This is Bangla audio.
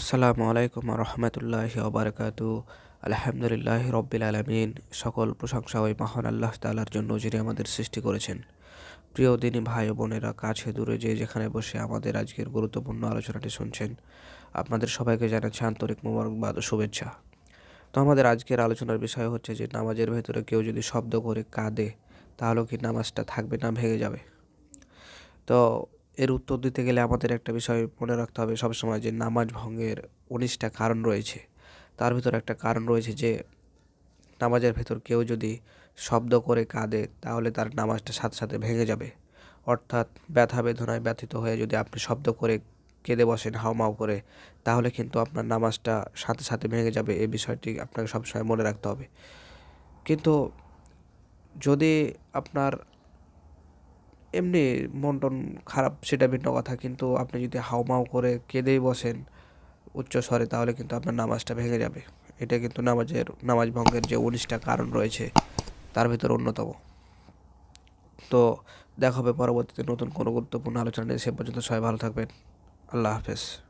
আসসালামু আলাইকুম রহমতুল্লাহ ওবরাকাতু আলহামদুলিল্লাহ রব্বিল আলমিন। সকল প্রশংসা ওই মহান আল্লাহ তালার জন্য যিনি আমাদের সৃষ্টি করেছেন। প্রিয় দিনী ভাই বোনেরা, কাছে দূরে যে যেখানে বসে আমাদের আজকের গুরুত্বপূর্ণ আলোচনাটি শুনছেন, আপনাদের সবাইকে জানাচ্ছি আন্তরিক মোবারকবাদ ও শুভেচ্ছা। তো আমাদের আজকের আলোচনার বিষয় হচ্ছে যে, নামাজের ভেতরে কেউ যদি শব্দ করে কাঁদে, তাহলেও কি নামাজটা থাকবে না, ভেঙে যাবে? তো এর উত্তর দিতে গেলে আমাদের একটা বিষয় মনে রাখতে হবে সবসময় যে নামাজ ভঙ্গের উনিশটা কারণ রয়েছে। তার ভিতর একটা কারণ রয়েছে যে নামাজের ভেতর কেউ যদি শব্দ করে কাঁদে তাহলে তার নামাজটা সাথে সাথে ভেঙে যাবে। অর্থাৎ ব্যথা বেদনায় ব্যথিত হয়ে যদি আপনি শব্দ করে কেঁদে বসেন হাওমাও করে, তাহলে কিন্তু আপনার নামাজটা সাথে সাথে ভেঙে যাবে। এই বিষয়টি আপনাকে সবসময় মনে রাখতে হবে। কিন্তু যদি আপনার এমনি মন টন খারাপ সেটা ভিন্ন কথা। কিন্তু আপনি যদি হাউমাউ করে কেঁদেই বসেন উচ্চ স্বরে, তাহলে কিন্তু আপনার নামাজটা ভেঙে যাবে। এটা কিন্তু নামাজের, নামাজ ভঙ্গের যে উনিশটা কারণ রয়েছে, তার ভিতর অন্যতম। তো দেখা হবে পরবর্তীতে নতুন কোনো গুরুত্বপূর্ণ আলোচনা নিয়ে। সে পর্যন্ত সবাই ভালো থাকবেন। আল্লাহ হাফেজ।